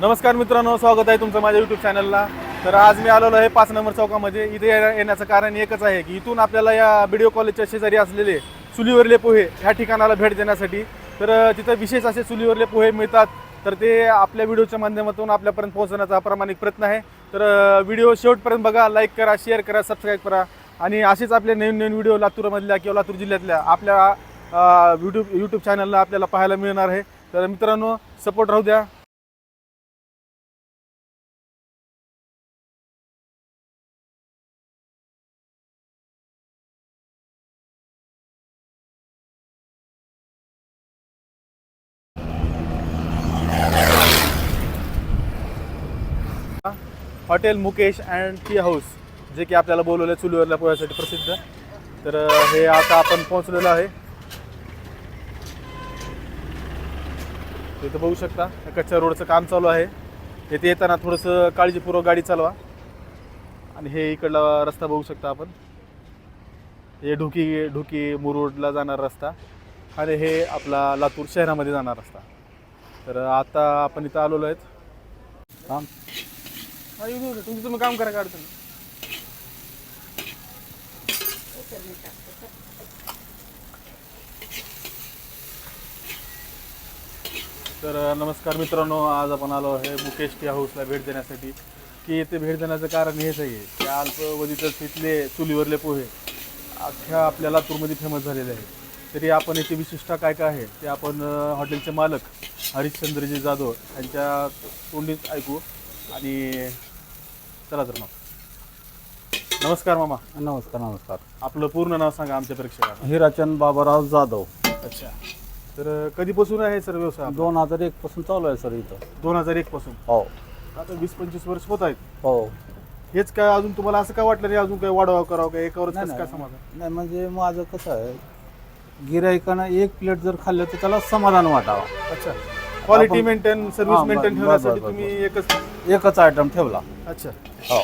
नमस्कार मित्रांनो स्वागत आहे तुमचं माझ्या युट्यूब चॅनलला तर आज मी आलेलो आहे पाच नंबर चौकामध्ये. इथे येण्याचं कारण एकच आहे की इथून आपल्याला या व्हिडिओ कॉलेजच्या शेजारी असलेले चुलीवरले पोहे ह्या ठिकाणाला भेट देण्यासाठी. तर तिथं विशेष असे चुलीवरले पोहे मिळतात. तर ते आपल्या व्हिडिओच्या माध्यमातून आपल्यापर्यंत पोहोचवण्याचा प्रामाणिक प्रयत्न आहे. तर व्हिडिओ शेवटपर्यंत बघा लाईक करा शेअर करा सबस्क्राईब करा. आणि असेच आपले नवीन नवीन व्हिडिओ लातूरमधल्या किंवा लातूर जिल्ह्यातल्या आपल्या यूट्यूब यूट्यूब चॅनलला आपल्याला पाहायला मिळणार आहे. तर मित्रांनो सपोर्ट राहू द्या. Hotel Mukesh and tea house जे की आपल्याला बोलवलं चुलीवरल्या पोह्यासाठी प्रसिद्ध. तर हे आता आपण पोहोचलेलो आहे. इथं बघू शकता कच्च्या रोडचं काम चालू आहे. इथे येताना थोडंसं काळजीपूर्वक गाडी चालवा. आणि हे इकडला रस्ता बघू शकता आपण. हे ढुकी ढुकी मुरुडला जाणारा रस्ता आणि हे आपला लातूर शहरामध्ये जाणारा रस्ता. तर आता आपण इथं आलेलो आहेत. थांब. हा, येऊ तुमचं तुम्ही काम करा काढतो नाही. तर नमस्कार मित्रांनो आज आपण आलो आहे मुकेश टी हाऊसला भेट देण्यासाठी. की येथे भेट देण्याचं कारण हेच आहे की अल्पवधीतच तिथले चुलीवरले पोहे अख्ख्या आपल्या लातूरमध्ये फेमस झालेले आहेत. तरी आपण येथे विशिष्ट काय काय आहे? ते आपण हॉटेलचे मालक हरिश्चंद्रजी जाधव यांच्या तोंडीच ऐकू आणि चला तर मग. नमस्कार मामा. नमस्कार नमस्कार. आपलं पूर्ण नाव सांगा आमच्या प्रेक्षकांना हिराचंद बाबाराव जाधव. अच्छा. तर कधीपासून आहे सर व्यवसाय? दोन हजार एक पासून चालू आहे सर इथं. दोन हजार एक पासून? हो. आता वीस पंचवीस वर्ष होत आहेत. हो. हेच काय अजून तुम्हाला असं काय वाटलं नाही अजून काय वाढवावं करावं काय? एकावरच नाही, काय नाही. समाधान? नाही म्हणजे माझं कसं आहे गिरायकानं एक प्लेट जर खाल्लं तर त्याला समाधान वाटावं. अच्छा. क्वालिटी आपण- मेंटेन सर्व्हिस हा, मेंटेन ठेवण्यासाठी तुम्ही एकच एकच आयटम ठेवला. अच्छा. हो.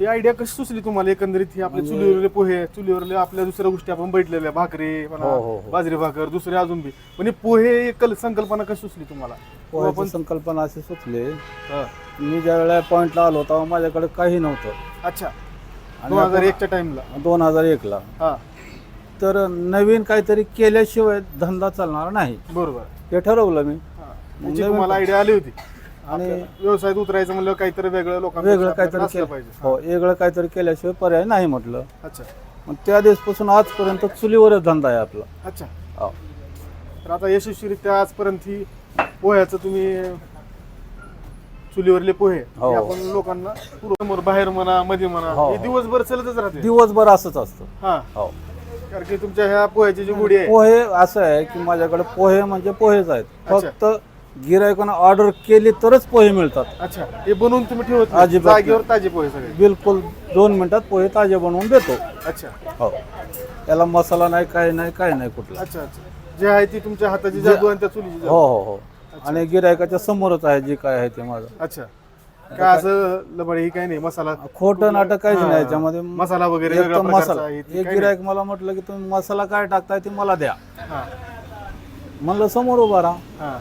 ही आयडिया कशी सुचली तुम्हाला एकंदरीत? ही आपल्या म्हणजे- चुलीवरले पोहे चुलीवरले आपल्या दुसऱ्या गोष्टी आपण बैठलेल्या भाकरी म्हणा, हो, हो, हो. बाजरी भाकर दुसरे अजून बी. पण हे पोहे एक कल- संकल्पना कशी सुचली तुम्हाला? पोह्याची आपण संकल्पना अशी सुचली. हा. मी ज्या वेळेला पॉईंटला आलो तेव्हा माझ्याकडे काही नव्हतं. अच्छा. दोन हजार एकच्या टाइमला दोन हजार एकला. हा. तर नवीन काहीतरी केल्याशिवाय धंदा चालणार नाही. बरोबर. ते ठरवलं मी. हा. त्याची नवीन- तुम्हाला आयडिया आली होती. आणि व्यवसायात उतरायचं म्हणलं काहीतरी वेगळं लोकांना वेगळं काहीतरी केलं. पाहिजे. हो वेगळं काहीतरी केल्याशिवाय पर्याय नाही म्हटलं. अच्छा. मग त्या दिवसपासून आजपर्यंत चुलीवरच धंदा आहे आपला. अच्छा. हो. तर आता यशस्वीरित्या आजपर्यंत ही पोह्याचं तुम्ही चुलीवरले पोहे हो. हे. आपण लोकांना समोर बाहेर म्हणा मध्ये म्हणा हो, हे. हो. दिवसभर चालतच राहते. दिवसभर असंच असतं. हा. हो. कारण की तुमच्या ह्या पोह्याची जी गुढी आहे. पोहे असं आहे की माझ्याकडे पोहे म्हणजे पोहेच आहेत. अच्छा. फक्त गिरायकानं ऑर्डर केली तरच पोहे मिळतात. अच्छा हे बनवून तुम्ही ठेवत नाही. अजिबात नाही. जागेवर ताजे पोहे सगळे? बिलकुल दोन मिनिटात पोहे ताजे बनवून देतो. अच्छा. हो. त्याला मसाला नाही काही नाही काही नाही कुठला. अच्छा अच्छा. जे आहे ती तुमच्या हाताची जादू आणि त्या चुलीची जादू. हो हो हो. आणि गिरायकाच्या समोरच आहे जे काय आहे ते माझं. अच्छा. काय असं लबडी काही नाही मसाला. खोटं नाटक काहीच. नाही याच्यामध्ये मसाला वगैरे एक वेगळ्या तर प्रकारचा मसाला. आहे, ती एक काही गिरायक मला म्हटलं की तुम्ही मसाला काय टाकताय ते मला द्या. हा. म्हणलं समोर उभा राहा. हा.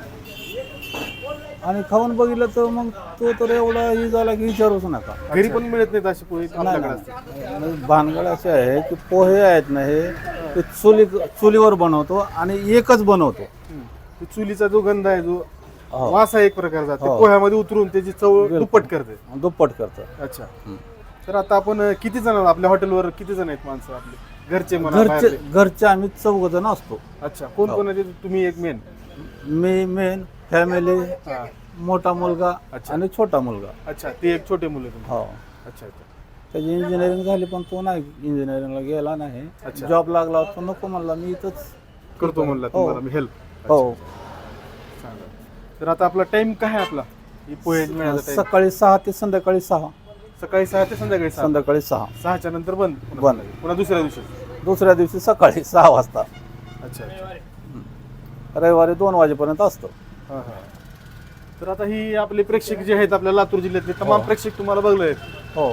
आणि खाऊन बघितलं तर मग तो तर एवढा ही झाला की विचारूच नका घरी पण मिळत नाहीत अशी पोहे आपल्याकडे भानगड असे आहे की पोहे आहेत ना हे ते चुली चुलीवर बनवतो आणि एकच बनवतो हम्म. ते चुलीचा जो गंध आहे जो हो. वास आहे एक प्रकारचा ते हो. पोह्यामध्ये उतरून त्याची चव बिलकुल. दुप्पट करते दुप्पट करतं अच्छा हम्म. तर आता आपण अं, किती जण आहोत? आपल्या हॉटेलवर किती जण आहेत माणसं आपले घरचे म्हणा घरचे बाहेरचे? घरचे आम्ही चौघ जण असतो अच्छा कोण हो. कोण आहे ते? तुम्ही एक मेन मी मेन फॅमिली मोठा मुलगा अच्छा. आणि छोटा मुलगा. अच्छा ते एक छोटे मुलं तुम्ही हो. अच्छा अच्छा. त्याची इंजिनिअरिंग झाली पण तो नाही इंजिनिअरिंगला गेला नाही. अच्छा. जॉब लागला होता नको म्हणला मी इथंच करतो म्हणला हो. तुम्हाला मी हेल्प हो. तर आता आपला टाइम काय आहे आपला? ही पोहे मिळायचा सकाळी सहा ते संध्याकाळी सहा. सकाळी सहा ते संध्याकाळी सहा. संध्याकाळी सहा. सहाच्या नंतर बंद. बंद. पुन्हा दुसऱ्या दिवशी. दुसऱ्या दिवशी सकाळी सहा वाजता. अच्छा अच्छा. रविवारी दोन वाजेपर्यंत असतं. तर आता ही आपले प्रेक्षक जे आहेत आपल्या लातूर जिल्ह्यातले तमाम हो. प्रेक्षक तुम्हाला बघले आहेत हो.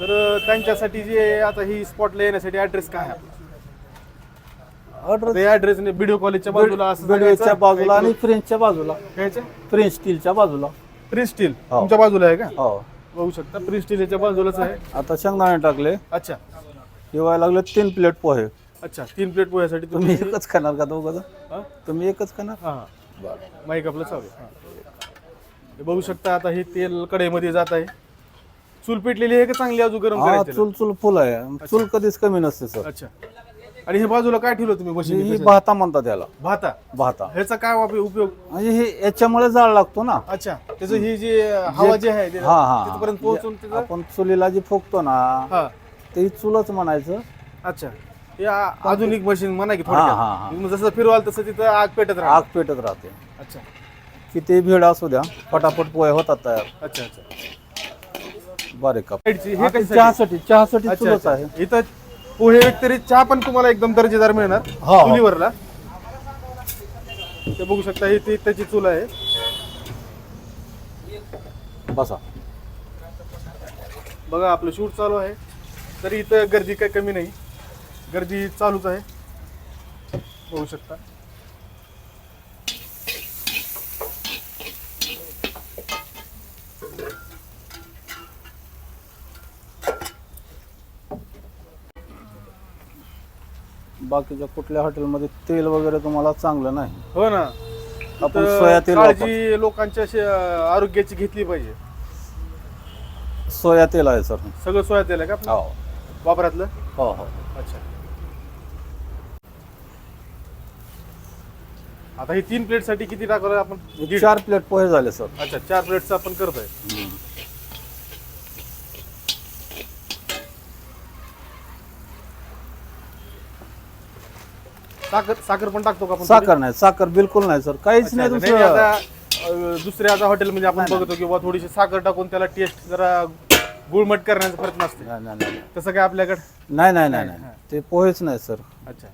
तर त्यांच्यासाठी जे आता ही स्पॉटला येण्यासाठी ऍड्रेस काय आहे आपला? ऑर्डर ते ऍड्रेसने व्हिडिओ कॉलेजच्या बाजूला असं बेडवेच्या सांगायचं? बाजूला आणि फ्रेंचच्या बाजूला. कायचं फ्रेंच स्टीलच्या बाजूला. प्रिन्स स्टील हो. तुमच्या बाजूला आहे का? हो. बघू शकता. प्रिन्स स्टील याच्या बाजूलाच आहे. आता शेंगदाणे टाकले. अच्छा. जेवायला लागले तीन प्लेट पोहे. अच्छा तीन प्लेट पोह्यासाठी तुम्ही तुम्ही एकच खाणार का दोघं जण? हा? तुम्ही एकच खाणार? हा. माईक आपलं चालू आहे. हा. हे बघू शकता आता हे तेल कढईमध्ये जात आहे. चूल पेटलेली आहे का चांगली अजून गरम हा करायची चूल चूल फुल आहे. चूल कधीच कमी नसते सर. अच्छा. आणि हे बाजूला काय ठेवलं तुम्ही ही मशीन भाता म्हणतात त्याला भाता. भाता. ह्याचा काय वाप- उपयोग? म्हणजे हे याच्यामुळे जाळ लागतो ना. अच्छा. त्याचं ही जी हवा जी आहे ते हा हा. तिथपर्यंत पोहोचून त्याचं आपण चुलीला जी फुकतो ना हा. ते चुलच म्हणायचं. अच्छा. आ- आधुनिक मशीन म्हणा की हा, हा, जसं फिरवाल तसं तिथं आग पेटत राहा आग पेटत राहते. अच्छा. किती भीड असू द्या फटाफट पोहे होतात तयार. अच्छा अच्छा. बारीक काप. साईडची हे कशासाठी? चहासाठी चहासाठी अच्छा, अच्छा. आहे. इथं पोहे व्यतिरिक्त चहा पण तुम्हाला एकदम दर्जेदार मिळणार हो, हो. चुलीवरला. ते बघू शकता ही ती त्याची चूल आहे. बसा. बघा आपलं शूट चालू आहे. तरी इथं गर्दी काही कमी नाही. गर्दी चालूच आहे. बघू शकता. बाकीच्या कुठल्या हॉटेलमध्ये तेल वगैरे तुम्हाला चांगलं नाही. हो ना. आपण सोया तेल. काळजी लोकांच्या आरोग्याची घेतली पाहिजे. सोया तेल आहे सर. सगळं सोया तेल आहे का आपलं? हो. वापरातलं? हो हो. अच्छा. आता ही तीन प्लेटसाठी किती टाकलं आपण? दीड. चार प्लेट पोहे झाले सर. अच्छा चार प्लेटचं आपण करतोय. साखर साखर पण टाकतो का आपण साखर नाही साखर बिलकुल नाही सर. काहीच नाही. नाही, दुसरं. आता अं, दुसऱ्या आता हॉटेलमध्ये आपण बघतो किंवा थोडीशी साखर टाकून त्याला टेस्ट जरा गुळमट करण्याचा प्रयत्न असते. नाही नाही नाही. तसं काय आपल्याकडे? नाही नाही नाही नाही ते पोहेच नाही सर. अच्छा.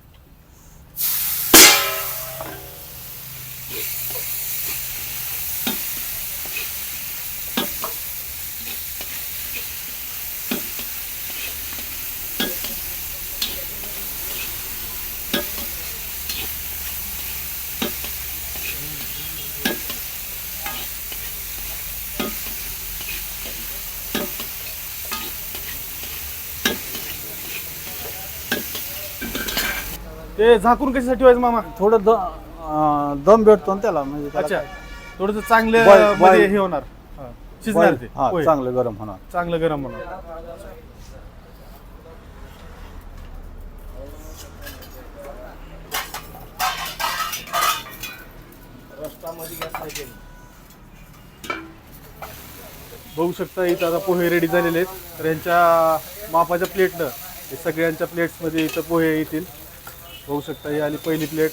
ते झाकून कशासाठी व्हायचं मामा? थोडं द- अं, दम भेटतो ना त्याला म्हणजे त्याला अच्छा. थोडस चांगलं मध्ये. हे होणार. हा. शिजणार ते. हा. चांगलं गरम होणार. चांगलं गरम होणार. बघू शकता इथं आता पोहे रेडी झालेले आहेत. तर यांच्या मापाच्या प्लेटनं हे सगळ्यांच्या प्लेट्समध्ये इथं पोहे येतील. बघू शकता. ही आली पहिली प्लेट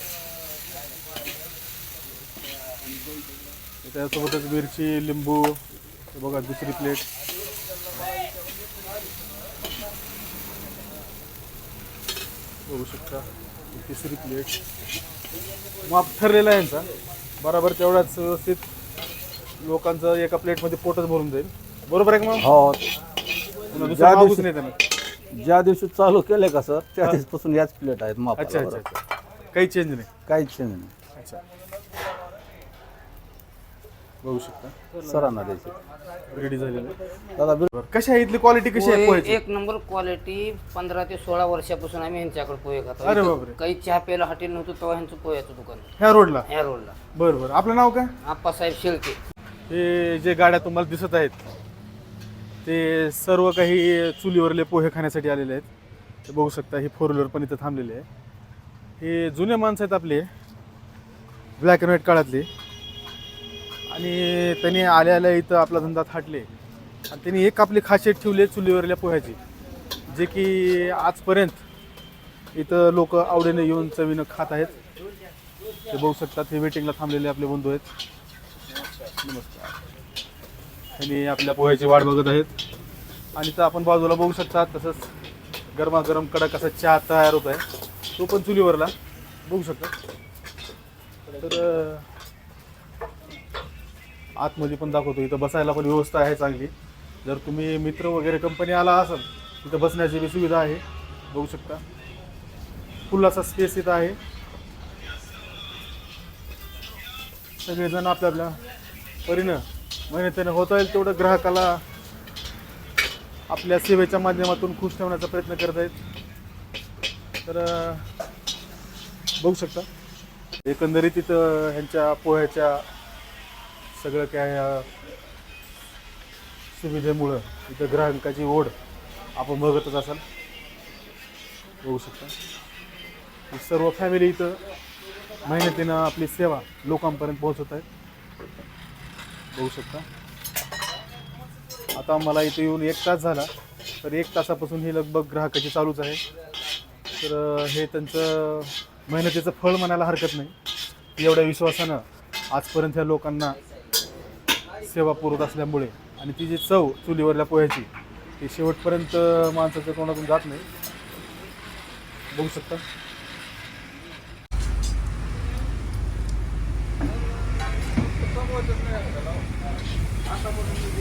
त्यासोबतच मिरची लिंबू बघा दुसरी प्लेट बघू शकता. तिसरी प्लेट माप ठरलेला आहे यांचा. बरोबर तेवढाच व्यवस्थित लोकांचं एका प्लेटमध्ये पोटच भरून जाईल. बरोबर आहे का मग हो. दुसरं ज्या दिवशी- नाही त्यांना ज्या दिवशी चालू केले का सर त्या दिवसापासून याच प्लेट आहेत अच्छा मापाला अच्छा बरं. अच्छा. काही चेंज नाही. काहीच change नाही. अच्छा. बघू शकता. सरांना द्यायचे. रेडी झालेलं दादा बिल बरं. कशी आहे इथली क्वालिटी कशी आहे पोहे? पोह्याची? एक नंबर क्वालिटी पंधरा ते सोळा वर्षापासून आम्ही ह्यांच्याकडे पोहे खातो. अरे इथं बापरे. काही चहा प्यायला हॉटेल नव्हतं तेव्हा ह्यांचं पोह्याचं दुकान होतं. ह्या रोडला ह्या रोडला बरं बरं. आपलं नाव काय? आप्पासाहेब शेळके. हे जे गाड्या तुम्हाला दिसत आहेत ते सर्व काही चुलीवरले पोहे खाण्यासाठी आलेले आहेत. ते बघू शकता ही फोर व्हीलर पण इथं थांबलेली आहे. हे जुने माणसं आहेत आपले ब्लॅक अँड व्हाईट काळातले. आणि त्यांनी आल्या आल्या इथं आपला धंदा थाटले. आणि त्यांनी एक आपली खासियत ठेवली आहे चुलीवरल्या पोह्याची जे की आजपर्यंत इथं लोक आवडीने येऊन चवीनं खात आहेत. ते बघू शकतात हे वेटिंगला थांबलेले आपले बंधू आहेत. नमस्कार. आणि आपल्या पोह्याची वाट बघत आहेत. आणि तर आपण बाजूला बघू शकता तसंच गरमागरम कडक असा चहा तयार होत आहे. तो पण चुलीवरला. बघू शकता. तर आतमध्ये पण दाखवतो. इथं बसायला पण व्यवस्था आहे चांगली. जर तुम्ही मित्र वगैरे कंपनी आला असाल इथं बसण्याची बी सुविधा आहे. बघू शकता. फुल असा स्पेस इथं आहे. सगळेजण आपल्या आपल्या परीनं मेहनतीनं होता येईल तेवढं ग्राहकाला आपल्या सेवेच्या माध्यमातून खुश ठेवण्याचा प्रयत्न करत आहेत. तर बघू शकता. एकंदरीत इथं ह्यांच्या पोह्याच्या सगळं काय सुविधेमुळं इथं ग्राहकाची ओढ आपण बघतच असाल. बघू शकता. सर्व फॅमिली इथं मेहनतीनं आपली सेवा लोकांपर्यंत पोहोचत आहेत. बघू शकता. आता मला इथे येऊन एक तास झाला तर एक तासापासून ही लगभग ग्राहकाची चालूच आहे. तर हे त्यांचं मेहनतीचं फळ म्हणायला हरकत नाही. एवढ्या विश्वासानं आजपर्यंत ह्या लोकांना सेवा पुरवत असल्यामुळे आणि ती जी चव चुलीवरल्या पोह्याची ती शेवटपर्यंत माणसाच्या तोंडातून जात नाही. बघू शकता.